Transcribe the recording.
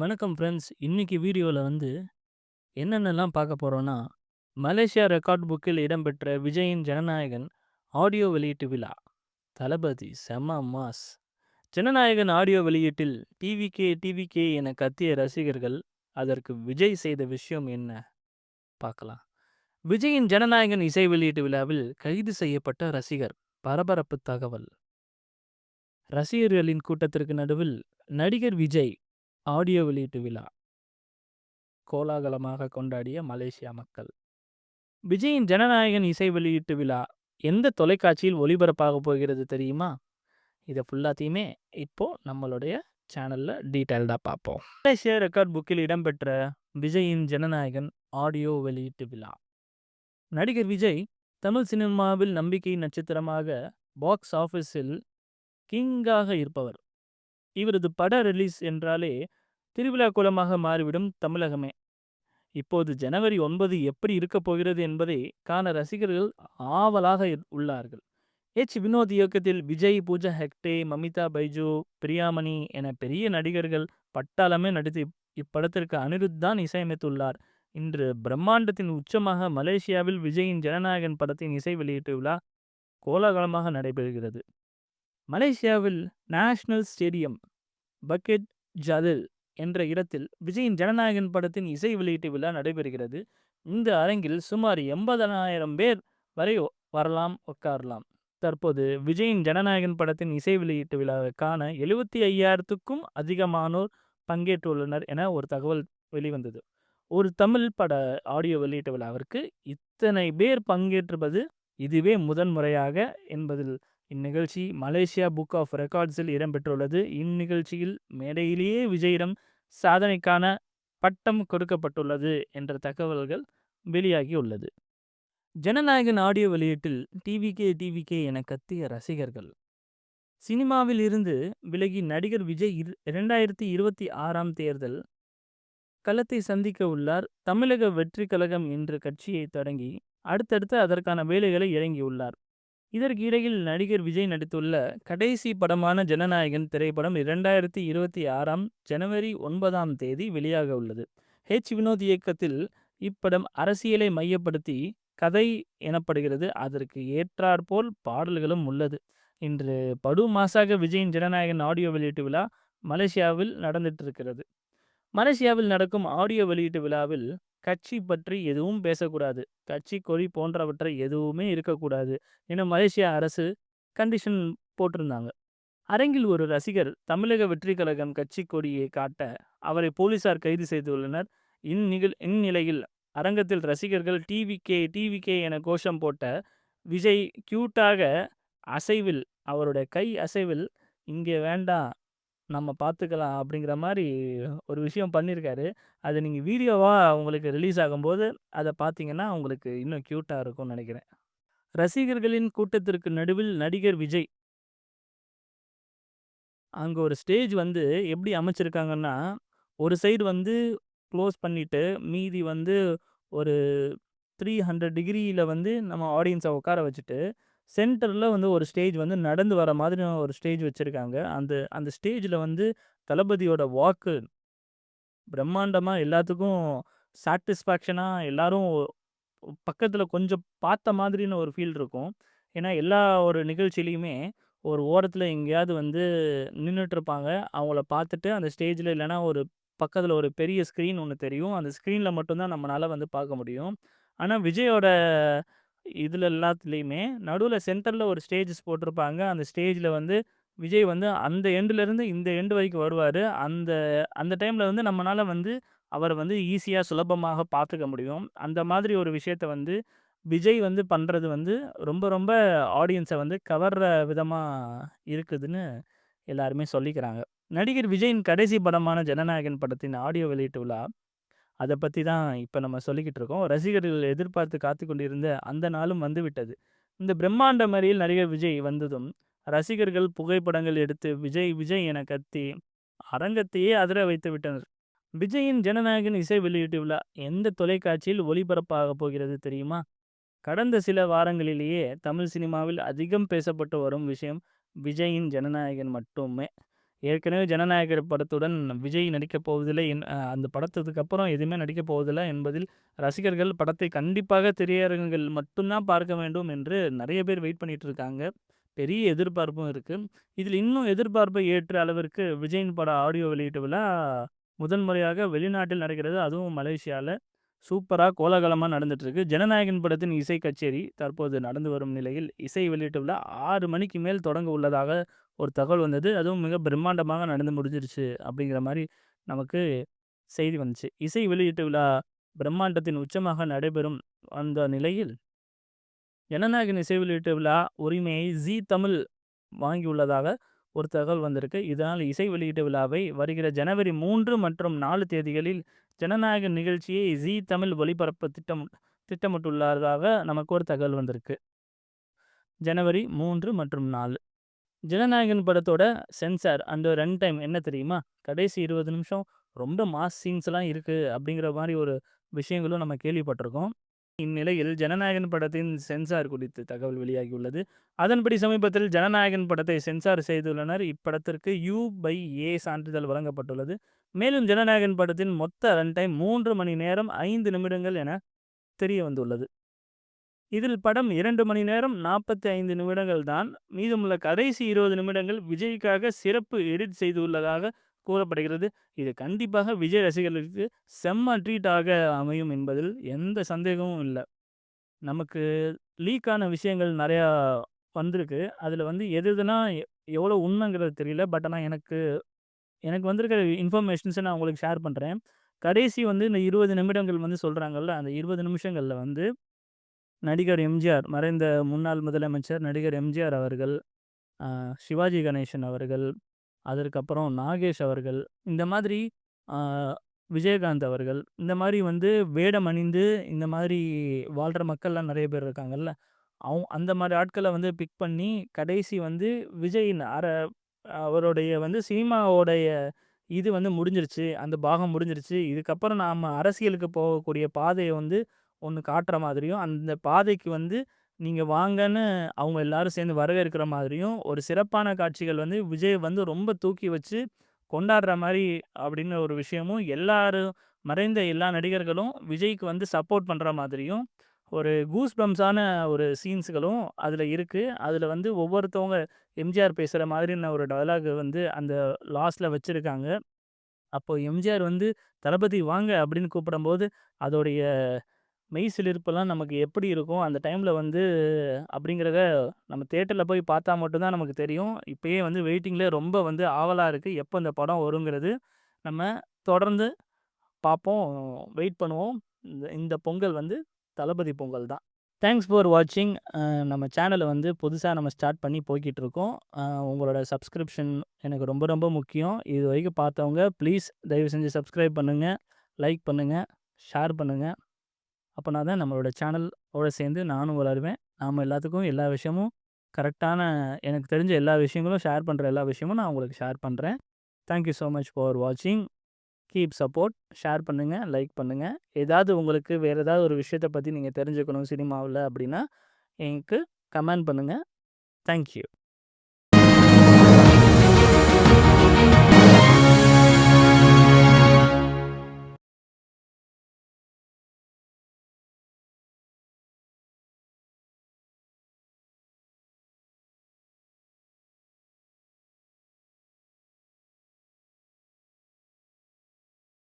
வணக்கம் ஃப்ரெண்ட்ஸ். இன்னைக்கு வீடியோல வந்து என்னென்னலாம் பார்க்க போகிறோன்னா மலேசியா ரெக்கார்ட் புக்கில் இடம்பெற்ற விஜயின் ஜனநாயகன் ஆடியோ வெளியீட்டு விழா. தளபதி செம்ம மாஸ். ஜனநாயகன் ஆடியோ வெளியீட்டில் டிவிகே டிவிகே என கத்திய ரசிகர்கள், அதற்கு விஜய் செய்த விஷயம் என்ன? பார்க்கலாம். விஜயின் ஜனநாயகன் இசை வெளியீட்டு விழாவில் கைது செய்யப்பட்ட ரசிகர். பரபரப்பு தகவல். ரசிகர்களின் கூட்டத்திற்கு நடுவில் நடிகர் விஜய் ஆடியோ வெளியீட்டு விழா. கோலாகலமாக கொண்டாடிய மலேசியா மக்கள். விஜயின் ஜனநாயகன் இசை வெளியீட்டு விழா எந்த தொலைக்காட்சியில் ஒளிபரப்பாகப் போகிறது தெரியுமா? இதை ஃபுல்லாத்தையுமே இப்போ நம்மளுடைய சேனல்ல டீட்டெயில்டாக பார்ப்போம். மலேசிய ரெக்கார்ட் புக்கில் இடம்பெற்ற விஜயின் ஜனநாயகன் ஆடியோ வெளியீட்டு விழா. நடிகர் விஜய் தமிழ் சினிமாவில் நம்பிக்கை நட்சத்திரமாக பாக்ஸ் ஆஃபீஸில் கிங்காக இருப்பவர். இவரது பட ரிலீஸ் என்றாலே திருவிழா கோலமாக மாறிவிடும் தமிழகமே. இப்போது ஜனவரி ஒன்பது எப்படி இருக்கப் போகிறது என்பதை காண ரசிகர்கள் ஆவலாக உள்ளார்கள். எச். வினோத் இயக்கத்தில் விஜய், பூஜா ஹெக்டே, மமிதா பைஜு, பிரியாமணி என பெரிய நடிகர்கள் பட்டாளமே நடித்து இப்படத்திற்கு அனிருத் தான் இசையமைத்துள்ளார். இன்று பிரம்மாண்டத்தின் உச்சமாக மலேசியாவில் விஜயின் ஜனநாயகன் படத்தின் இசை வெளியீட்டு விழா கோலாகலமாக நடைபெறுகிறது. மலேசியாவில் நேஷனல் ஸ்டேடியம் பக்கெட் ஜலில் என்ற இடத்தில் விஜயின் ஜனநாயகன் படத்தின் இசை வெளியீட்டு விழா நடைபெறுகிறது. இந்த அரங்கில் சுமார் எண்பதனாயிரம் பேர் வரை வரலாம் உட்காரலாம். தற்போது விஜயின் ஜனநாயகன் படத்தின் இசை வெளியீட்டு விழாவுக்கான எழுபத்தி ஐயாயிரத்துக்கும் அதிகமானோர் பங்கேற்றுள்ளனர் என ஒரு தகவல் வெளிவந்தது. ஒரு தமிழ் பட ஆடியோ வெளியீட்டு விழாவிற்கு இத்தனை பேர் பங்கேற்றுவது இதுவே முதன் முறையாக என்பதில் இந்நிகழ்ச்சி மலேசியா புக் ஆஃப் ரெக்கார்ட்ஸில் இடம்பெற்றுள்ளது. இந்நிகழ்ச்சியில் மேடையிலேயே விஜயிடம் சாதனைக்கான பட்டம் கொடுக்கப்பட்டுள்ளது என்ற தகவல்கள் வெளியாகியுள்ளது. ஜனநாயகன் ஆடியோ வெளியீட்டில் டிவிகே டிவிகே என கத்திய ரசிகர்கள். சினிமாவில் இருந்து விலகி நடிகர் விஜய் இரண்டாயிரத்தி இருபத்தி ஆறாம் தேர்தல் களத்தை சந்திக்க உள்ளார். தமிழக வெற்றி கழகம் என்ற கட்சியை தொடங்கி அடுத்தடுத்து அதற்கான வேலைகளை இறங்கியுள்ளார். இதற்கு இடையில் நடிகர் விஜய் நடித்துள்ள கடைசி படமான ஜனநாயகன் திரைப்படம் இரண்டாயிரத்தி இருபத்தி ஆறாம் ஜனவரி ஒன்பதாம் தேதி வெளியாக உள்ளது. ஹெச் வினோத் இயக்கத்தில் இப்படம் அரசியலை மையப்படுத்தி கதை எனப்படுகிறது. அதற்கு ஏற்றாற்போல் பாடல்களும் உள்ளது. இன்று படு மாசாக விஜயின் ஜனநாயகன் ஆடியோ வெளியீட்டு விழா மலேசியாவில் நடந்துட்டிருக்கிறது. மலேசியாவில் நடக்கும் ஆடியோ வெளியீட்டு விழாவில் கட்சி பற்றி எதுவும் பேசக்கூடாது. கட்சி கொடி போன்றவற்றை எதுவுமே இருக்கக்கூடாது என மலேசியா அரசு கண்டிஷன் போட்டிருந்தாங்க. அரங்கில் ஒரு ரசிகர் தமிழக வெற்றி கழகம் கட்சி கொடியை காட்ட அவரை போலீசார் கைது செய்துள்ளனர். இந்நிகழ் இந்நிலையில் அரங்கத்தில் ரசிகர்கள் டிவிகே டிவிகே என கோஷம் போட்ட விஜய் கியூட்டாக அசைவில் அவருடைய கை அசைவில் இங்கே வேண்டாம் நம்ம பார்த்துக்கலாம் அப்படிங்கிற மாதிரி ஒரு விஷயம் பண்ணியிருக்காரு. அது நீங்கள் வீடியோவாக உங்களுக்கு ரிலீஸ் ஆகும்போது அதை பார்த்தீங்கன்னா உங்களுக்கு இன்னும் க்யூட்டாக இருக்கும்னு நினைக்கிறேன். ரசிகர்களின் கூட்டத்திற்கு நடுவில் நடிகர் விஜய். அங்கே ஒரு ஸ்டேஜ் வந்து எப்படி அமைச்சிருக்காங்கன்னா, ஒரு சைடு வந்து க்ளோஸ் பண்ணிவிட்டு மீதி வந்து ஒரு த்ரீ ஹண்ட்ரட் டிகிரியில் வந்து நம்ம ஆடியன்ஸை உட்கார வச்சுட்டு, சென்டரில் வந்து ஒரு ஸ்டேஜ் வந்து நடந்து வர மாதிரி ஒரு ஸ்டேஜ் வச்சுருக்காங்க அந்த அந்த ஸ்டேஜில் வந்து தளபதியோட வாக்கு பிரம்மாண்டமாக எல்லாத்துக்கும் சாட்டிஸ்ஃபேக்ஷனாக எல்லாரும் பக்கத்தில் கொஞ்சம் பார்த்த மாதிரின்னு ஒரு ஃபீல் இருக்கும். ஏன்னா எல்லா ஒரு நிகழ்ச்சியிலையுமே ஒரு ஓரத்தில் எங்கேயாவது வந்து நின்றுட்டுருப்பாங்க அவங்கள பார்த்துட்டு அந்த ஸ்டேஜில் இல்லைன்னா ஒரு பக்கத்தில் ஒரு பெரிய ஸ்க்ரீன் ஒன்று தெரியும். அந்த ஸ்க்ரீனில் மட்டும்தான் நம்மளால் வந்து பார்க்க முடியும். ஆனால் விஜயோட இதில் எல்லாத்துலேயுமே நடுவில் சென்டரில் ஒரு ஸ்டேஜஸ் போட்டிருப்பாங்க. அந்த ஸ்டேஜில் வந்து விஜய் வந்து அந்த எண்டுலேருந்து இந்த எண்டு வரைக்கும் வருவார் அந்த அந்த டைமில் வந்து நம்மளால் வந்து அவரை வந்து ஈஸியாக சுலபமாக பார்த்துக்க முடியும். அந்த மாதிரி ஒரு விஷயத்த வந்து விஜய் வந்து பண்ணுறது வந்து ரொம்ப ரொம்ப ஆடியன்ஸை வந்து கவர்ற விதமாக இருக்குதுன்னு எல்லாருமே சொல்லிக்கிறாங்க. நடிகர் விஜயின் கடைசி படமான ஜனநாயகன் படத்தின் ஆடியோ வெளியீட்டு விழா. அதை பற்றி தான் இப்போ நம்ம சொல்லிக்கிட்டு இருக்கோம். ரசிகர்கள் எதிர்பார்த்து காத்து கொண்டிருந்த அந்த நாளும் வந்துவிட்டது. இந்த பிரம்மாண்ட மேடையில் நடிகர் விஜய் வந்ததும் ரசிகர்கள் புகைப்படங்கள் எடுத்து விஜய் விஜய் என கத்தி அரங்கத்தையே அதிர வைத்து விட்டனர். விஜயின் ஜனநாயகன் இசை வெளியீட்டு விழா எந்த தொலைக்காட்சியில் ஒளிபரப்பாகப் போகிறது தெரியுமா? கடந்த சில வாரங்களிலேயே தமிழ் சினிமாவில் அதிகம் பேசப்பட்டு வரும் விஷயம் விஜயின் ஜனநாயகன் மட்டுமே. ஏற்கனவே ஜனநாயகர் படத்துடன் விஜய் நடிக்கப் போவதில்லை என் அந்த படத்துக்கு அப்புறம் எதுவுமே நடிக்கப் போவதில்லை என்பதில் ரசிகர்கள் படத்தை கண்டிப்பாக திரையரங்குகள் மட்டும்தான் பார்க்க வேண்டும் என்று நிறைய பேர் வெயிட் பண்ணிட்டு இருக்காங்க. பெரிய எதிர்பார்ப்பும் இருக்குது இதில் இன்னும் எதிர்பார்ப்பை ஏற்ற அளவிற்கு விஜயின் பட ஆடியோ வெளியீட்டு விழா முதன் முறையாக வெளிநாட்டில் நடக்கிறது. அதுவும் மலேசியாவில் சூப்பராக கோலாகலமாக நடந்துட்டுருக்கு ஜனநாயகன் படத்தின் இசை கச்சேரி தற்போது நடந்து வரும் நிலையில், இசை வெளியீட்டு விழா ஆறு மணிக்கு மேல் தொடங்க உள்ளதாக ஒரு தகவல் வந்தது. அதுவும் மிக பிரம்மாண்டமாக நடந்து முடிஞ்சிருச்சு அப்படிங்கிற மாதிரி நமக்கு செய்தி வந்துச்சு. இசை வெளியீட்டு விழா பிரம்மாண்டத்தின் உச்சமாக நடைபெறும் அந்த நிலையில் ஜனநாயகன் இசை வெளியீட்டு விழா உரிமையை ஜீ தமிழ் வாங்கியுள்ளதாக ஒரு தகவல் வந்திருக்கு. இதனால் இசை வெளியீட்டு விழாவை வருகிற ஜனவரி மூன்று மற்றும் நாலு தேதிகளில் ஜனநாயக நிகழ்ச்சியை ஜீ தமிழ் ஒளிபரப்ப திட்டம் திட்டமிட்டுள்ளதாக நமக்கு ஒரு தகவல் வந்திருக்கு. ஜனவரி மூன்று மற்றும் நாலு ஜனநாயகன் படத்தோட சென்சார் அண்ட் ரன் டைம் என்ன தெரியுமா? கடைசி 20 நிமிஷம் ரொம்ப மாஸ் சீன்ஸ்லாம் இருக்குது அப்படிங்கிற மாதிரி ஒரு விஷயங்களும் நம்ம கேள்விப்பட்டிருக்கோம். இந்நிலையில் ஜனநாயகன் படத்தின் சென்சார் குறித்து தகவல் வெளியாகியுள்ளது. அதன்படி சமீபத்தில் ஜனநாயகன் படத்தை சென்சார் செய்துள்ளனர். இப்படத்திற்கு யூ பை ஏ சான்றிதழ் வழங்கப்பட்டுள்ளது. மேலும் ஜனநாயகன் படத்தின் மொத்த ரன் டைம் மூன்று மணி நேரம் ஐந்து நிமிடங்கள் என தெரிய வந்துள்ளது. இதில் படம் இரண்டு மணி நேரம் 45 நிமிடங்கள் தான். மீதமுள்ள கடைசி 20 நிமிடங்கள் விஜய்க்காக சிறப்பு எடிட் செய்துள்ளதாக கூறப்படுகிறது. இது கண்டிப்பாக விஜய் ரசிகர்களுக்கு செம்ம ட்ரீட் ஆக அமையும் என்பதில் எந்த சந்தேகமும் இல்லை நமக்கு லீக்கான விஷயங்கள் நிறையா வந்திருக்கு. அதில் வந்து எது எதுனா எவ்வளோ உண்மைங்கிறது தெரியல. பட் ஆனால் எனக்கு எனக்கு வந்திருக்கிற இன்ஃபர்மேஷன்ஸை நான் உங்களுக்கு ஷேர் பண்ணுறேன் கடைசி வந்து இந்த 20 நிமிடங்கள் வந்து சொல்கிறாங்கல்ல அந்த இருபது நிமிஷங்களில் வந்து நடிகர் எம்ஜிஆர் மறைந்த முன்னாள் முதலமைச்சர் நடிகர் எம்ஜிஆர் அவர்கள், சிவாஜி கணேசன் அவர்கள், அதற்கப்புறம் நாகேஷ் அவர்கள், இந்த மாதிரி விஜயகாந்த் அவர்கள், இந்த மாதிரி வந்து வேடம் அணிந்து இந்த மாதிரி வாழ்கிற மக்கள்லாம் நிறைய பேர் இருக்காங்கல்ல. அவ் அந்த மாதிரி ஆட்களை வந்து பிக் பண்ணி கடைசி வந்து விஜயின் அர அவருடைய வந்து சினிமாவோடைய இது வந்து முடிஞ்சிருச்சு. அந்த பாகம் முடிஞ்சிருச்சு. இதுக்கப்புறம் நாம் அரசியலுக்கு போகக்கூடிய பாதையை வந்து ஒன்று காட்டுற மாதிரியும், அந்த பாதைக்கு வந்து நீங்க வாங்கன்னு அவங்க எல்லாரும் சேர்ந்து வரவேற்கிற மாதிரியும், ஒரு சிறப்பான காட்சிகள் வந்து விஜய் வந்து ரொம்ப தூக்கி வச்சு கொண்டாடுற மாரி அப்படின்னு ஒரு விஷயமும், எல்லாரும் மறைந்த எல்லா நடிகர்களும் விஜய்க்கு வந்து சப்போர்ட் பண்ற மாதிரியும், ஒரு கூஸ் பம்ப்ஸான ஒரு சீன்ஸ்களும் அதில இருக்கு. அதில வந்து ஒவ்வொருத்தவங்க எம்ஜிஆர் பேசுற மாதிரியான ஒரு டயலாக் வந்து அந்த லாஸ்ட்ல வச்சிருக்காங்க. அப்போ எம்ஜிஆர் வந்து "தளபதி வாங்க" அப்படின்னு கூப்பிடும்போது, அதோடைய மெய் சிலிர்ப்பெல்லாம் நமக்கு எப்படி இருக்கும்? அந்த டைமில் வந்து அப்படிங்கிறத நம்ம தேட்டரில் போய் பார்த்தா மட்டும்தான் நமக்கு தெரியும். இப்போயே வந்து வெயிட்டிங்கில் ரொம்ப வந்து ஆவலாக இருக்குது எப்போ இந்த படம் வருங்கிறது. நம்ம தொடர்ந்து பார்ப்போம். வெயிட் பண்ணுவோம். இந்த இந்த பொங்கல் வந்து தளபதி பொங்கல் தான். தேங்க்ஸ் ஃபார் வாட்சிங். நம்ம சேனலை வந்து புதுசாக நம்ம ஸ்டார்ட் பண்ணி போய்க்கிட்டு இருக்கோம். உங்களோட சப்ஸ்கிரிப்ஷன் எனக்கு ரொம்ப ரொம்ப முக்கியம். இதுவரைக்கும் பார்த்தவங்க ப்ளீஸ் தயவு செஞ்சு சப்ஸ்கிரைப் பண்ணுங்கள் லைக் பண்ணுங்கள் ஷேர் பண்ணுங்கள் அப்போனா தான் நம்மளோட சேனலோட சேர்ந்து நானும் வளருவேன். நாம் எல்லாத்துக்கும் எல்லா விஷயமும் கரெக்டான எனக்கு தெரிஞ்ச எல்லா விஷயங்களும் ஷேர் பண்ணுற எல்லா விஷயமும் நான் உங்களுக்கு ஷேர் பண்ணுறேன் thank you so much for வாட்சிங். Keep support. ஷேர் பண்ணுங்கள் லைக் பண்ணுங்கள் ஏதாவது உங்களுக்கு வேறு ஏதாவது ஒரு விஷயத்த பற்றி நீங்கள் தெரிஞ்சுக்கணும் சினிமாவில் அப்படின்னா, எனக்கு கமெண்ட் பண்ணுங்கள் தேங்க் யூ.